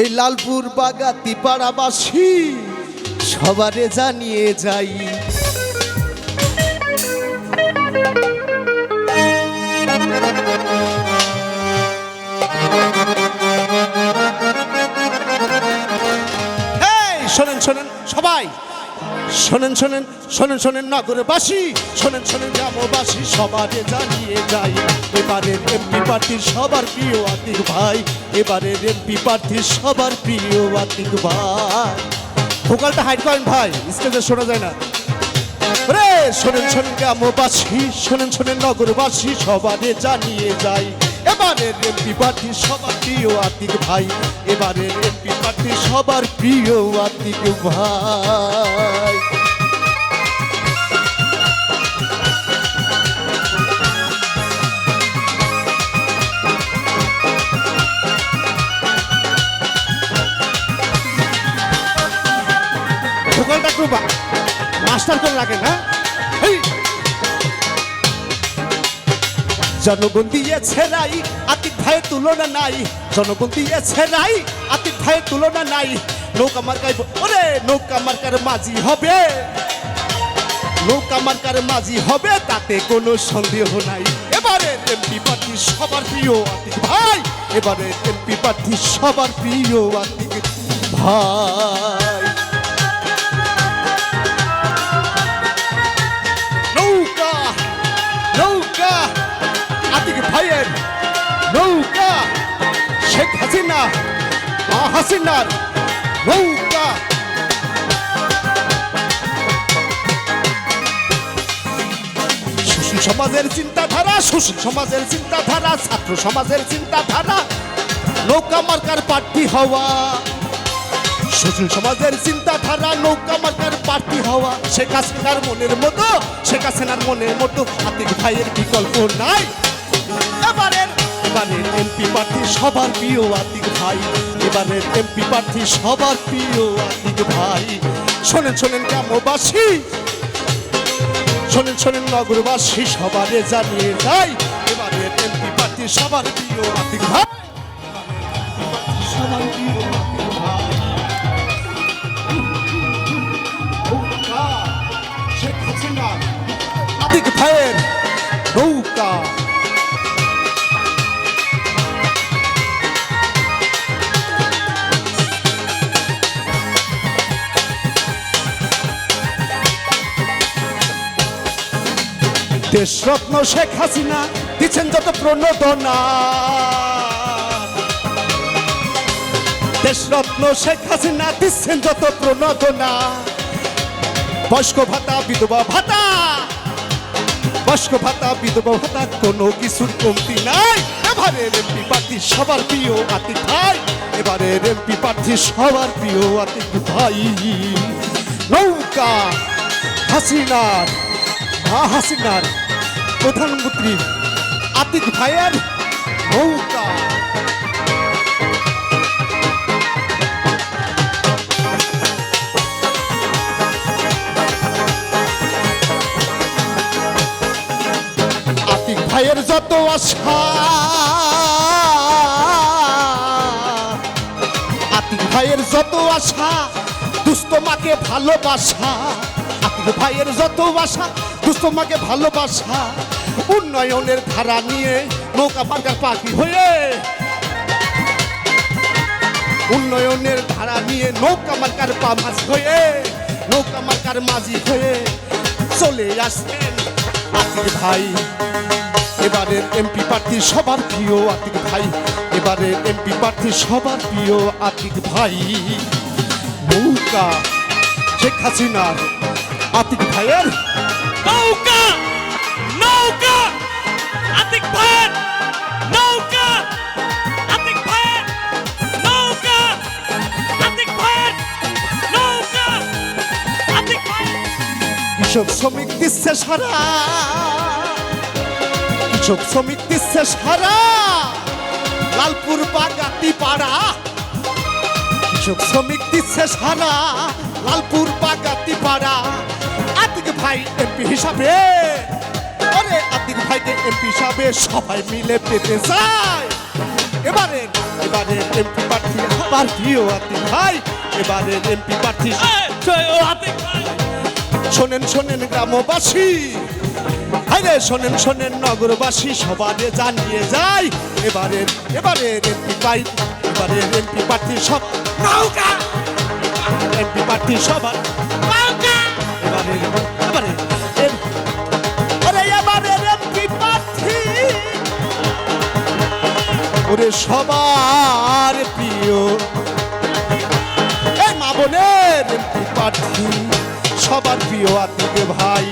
এই লালপুর বাগাতি পাড়াবাসী সবারে জানিয়ে যাই। শোনেন শোনেন সবাই। শোনেন শোনেন শোনেন শোনেন নগরবাসী, শোনেন শোনেন গ্রামবাসী, সবারে জানিয়ে যাই এবারে এমপি প্রার্থীর সবার প্রিয় আতিক ভাই এবারে এমপি প্রার্থীর সবার প্রিয় আতিক ভাই। ভোকালটা হাইড করেন ভাই, স্টেজে শোনা যায় না। রে, শোনেন শোনেন গ্রামবাসী, শোনেন শোনেন নগরবাসী, সবারে জানিয়ে যাই, এবারের এমপি প্রার্থী সবার প্রিয় আতিক ভাই, এবারের এমপি প্রার্থী সবার প্রিয় আতিক ভাই। একটু মাস্টার করে রাখেন হ্যাঁ। জনগণ দিয়েছে রাই আতিক ভাইয়ের তুলনা নাই। জনগণ দিয়েছে রাই আতিক ভাইয়ের তুলনা নাই। নৌকা মার্কায় ওরে, নৌকা মার্কার মাঝি হবে। নৌকা মার্কার মাঝি হবে, তাতে কোনো সন্দেহ নাই। এবারে এমপি প্রার্থী সবার প্রিয় আতিক ভাই, এবারে এমপি প্রার্থী সবার প্রিয় আতিক ভাই। হাসিনা মা হাসিনার নৌকা চিন্তাধারা, সুশীল সমাজের চিন্তাধারা, ছাত্র সমাজের চিন্তাধারা, নৌকা মার্কার প্রার্থী হওয়া। সুশীল সমাজের চিন্তাধারা, নৌকা মার্কার প্রার্থী হওয়া। শেখ হাসিনার মনের মতো, শেখ হাসিনার মনের মতো আতিক ভাইয়ের বিকল্প নাই। এবারের এবারের এমপি প্রার্থী সবার প্রিয় আতিক ভাই। এবারের এমপি প্রার্থী সবার প্রিয় আতিক ভাই। শোনেন শোনেন গ্রামবাসী। শোনেন শোনেন নগরবাসী, সবারে জানিয়ে যাই এবারের এমপি প্রার্থী সবার প্রিয় আতিক ভাই। সবার প্রিয় ভাইয়ের নৌকা। দেশরত্ন শেখ হাসিনা দিচ্ছেন যত প্রণোদনা। দেশরত্ন শেখ হাসিনা দিচ্ছেন যত প্রণোদনা। বয়স্ক ভাতা, বিধবা ভাতা। বয়স্ক ভাতা, বিধবা ভাতা, কোনো কিছুর কমতি নাই। এবারের এমপি প্রার্থী সবার প্রিয় আতিক ভাই। এবারের এমপি প্রার্থী সবার প্রিয় আতিক ভাই। নৌকা, হাসিনার হাসিনার প্রধানমন্ত্রী আতিক ভাইয়ের নৌকা। আতিক ভাইয়ের যত আশা, আতিক ভাইয়ের যত আশা দুস্থ মাকে ভালোবাসা, আতিক ভাইয়ের যত আশা দুস্থ মাকে ভালোবাসা, উন্নয়নের ধারা নিয়ে নৌকা পার্কার পাখি হয়ে। উন্নয়নের ধারা নিয়ে নৌকা মার্কার মাঝি হয়ে নৌকা মার্কার মাঝি হয়ে। চলে আসবেন আতিক ভাই। এবারের এমপি প্রার্থী সবার প্রিয় আতিক ভাই। এবারের এমপি প্রার্থী সবার প্রিয় আতিক ভাই। নৌকা, শেখ হাসিনার আতিক ভাইয়ের নৌকা নৌকা, আতিক ভাইয়ের নৌকা, আতিক ভাইয়ের নৌকা, আতিক ভাইয়ের নৌকা, আতিক ভাইয়ের কৃষক শ্রমিক দিচ্ছে সারা, কৃষক শ্রমিক দিচ্ছে সারা, লালপুর বাগাতি পাড়া, কৃষক শ্রমিক দিচ্ছে সারা, লালপুর বাগাতি পাড়া। ভাই এমপি হিসাবে। আরে আতিক ভাইকে এমপি হিসাবে সবাই মিলে পেতে চায়। এবারে এবারে এমপি প্রার্থী সবার প্রিয় আতিক ভাই এবারে এমপি প্রার্থী। ও শোনেন শোনেন গ্রামবাসী। আরে শোনেন শোনেন নগরবাসী সবারে জানিয়ে যাই। এবারে এবারে এমপি পাই এবারে এমপি প্রার্থী সব নৌকা! এমপি প্রার্থী সবার ওরে সবার প্রিয়। এই মা বোনের সবার প্রিয় আত্মীয় ভাই।